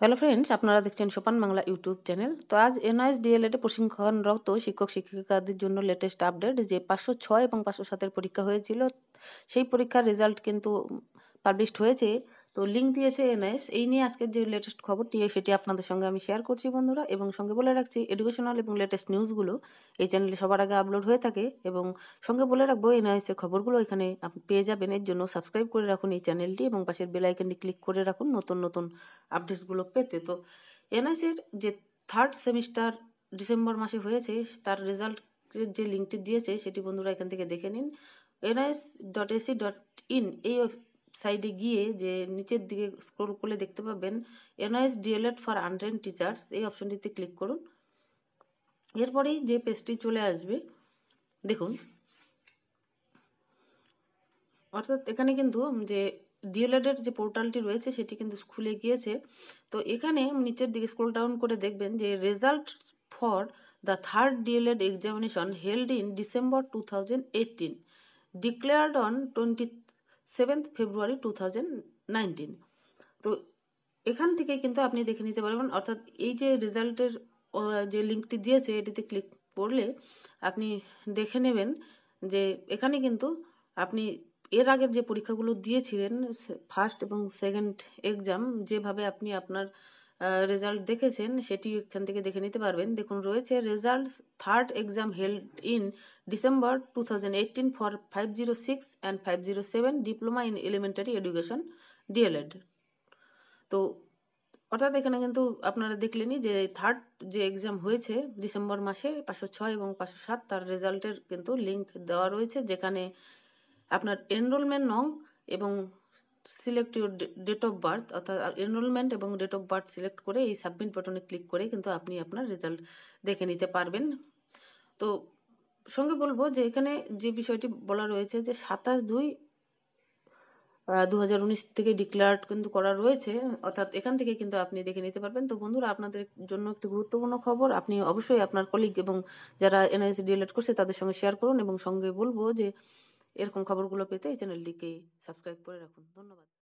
Hello friends আপনারা দেখছেন সোপান বাংলা ইউটিউব চ্যানেল তো আজ এনআইএস ডিএলএড প্রশিক্ষণরত শিক্ষক, শিক্ষিকাদের জন্য লেটেস্ট আপডেট যে পাঁচশো ছয় এবং পাঁচশো সাতের পরীক্ষা হয়েছিল। সেই পরীক্ষার রেজাল্ট কিন্তু পাবলিশড হয়েছে। তো লিঙ্ক দিয়েছে এনআইএস এই নিয়ে আজকের যে লেটেস্ট খবরটি সেটি আপনাদের সঙ্গে আমি শেয়ার করছি বন্ধুরা। এবং সঙ্গে বলে রাখছি এডুকেশনাল এবং লেটেস্ট নিউজগুলো এই চ্যানেলে সবার আগে আপলোড হয়ে থাকে। এবং সঙ্গে বলে রাখব এনআইএসের খবরগুলো এখানে পেয়ে যাবেন। এর জন্য সাবস্ক্রাইব করে রাখুন এই চ্যানেলটি এবং পাশের বেলাইকনটি ক্লিক করে রাখুন নতুন নতুন আপডেটসগুলো পেতে। তো এনআইএসের যে থার্ড সেমিস্টার ডিসেম্বর মাসে হয়েছে, তার রেজাল্টের যে লিঙ্কটি দিয়েছে, সেটি বন্ধুরা এখান থেকে দেখে নিন। NIS dot AC dot in এই সাইডে গিয়ে যে নিচের দিকে স্ক্রোল করলে দেখতে পাবেন NIS DElEd for untrained teachers এই অপশনটিতে ক্লিক করুন। এরপরেই যে পেজটি চলে আসবে, দেখুন। অর্থাৎ এখানে কিন্তু যে ডিএলএডের যে পোর্টালটি রয়েছে সেটি কিন্তু খুলে গিয়েছে। তো এখানে নিচের দিকে স্ক্রোল ডাউন করে দেখবেন যে result for the third DElEd examination held in December two thousand eighteen declared on twenty seventh February two তো এখান থেকে কিন্তু আপনি দেখে নিতে পারবেন, অর্থাৎ এই যে রেজাল্টের যে লিঙ্কটি দিয়েছে, এটিতে ক্লিক করলে আপনি দেখে নেবেন যে এখানে কিন্তু আপনি এর আগের যে পরীক্ষাগুলো দিয়েছিলেন ফার্স্ট এবং সেকেন্ড এক্সাম, যেভাবে আপনি আপনার রেজাল্ট দেখেছেন, সেটি এখান থেকে দেখে নিতে পারবেন। দেখুন, রয়েছে result third exam held in December two thousand for five zero six and five zero seven diploma in elementary education DElEd তো অর্থাৎ এখানে কিন্তু আপনারা দেখলেনই যে থার্ড যে এক্সাম হয়েছে ডিসেম্বর মাসে, পাঁচশো ছয় এবং পাঁচশো সাত, তার রেজাল্টের কিন্তু লিঙ্ক দেওয়া রয়েছে, যেখানে আপনার এনরোলমেন্ট নং এবং select your date of birth অর্থাৎ এনরোলমেন্ট এবং ডেট অফ বার্থ সিলেক্ট করে এই সাবমিট বাটনে ক্লিক করে কিন্তু আপনি আপনার রেজাল্ট দেখে নিতে পারবেন। তো সঙ্গে বলব যে এখানে যে বিষয়টি বলা রয়েছে যে সাতাশ দুই দু হাজার উনিশ থেকে ডিক্লেয়ার্ড কিন্তু করা রয়েছে, অর্থাৎ এখান থেকে কিন্তু আপনি দেখে নিতে পারবেন। তো বন্ধুরা, আপনাদের জন্য একটি গুরুত্বপূর্ণ খবর, আপনি অবশ্যই আপনার কলিগ এবং যারা এনআইসি ডিএলএড করছে তাদের সঙ্গে শেয়ার করুন এবং সঙ্গে বলব যে এরকম খবরগুলো পেতে এই চ্যানেলটিকে সাবস্ক্রাইব করে রাখুন। ধন্যবাদ।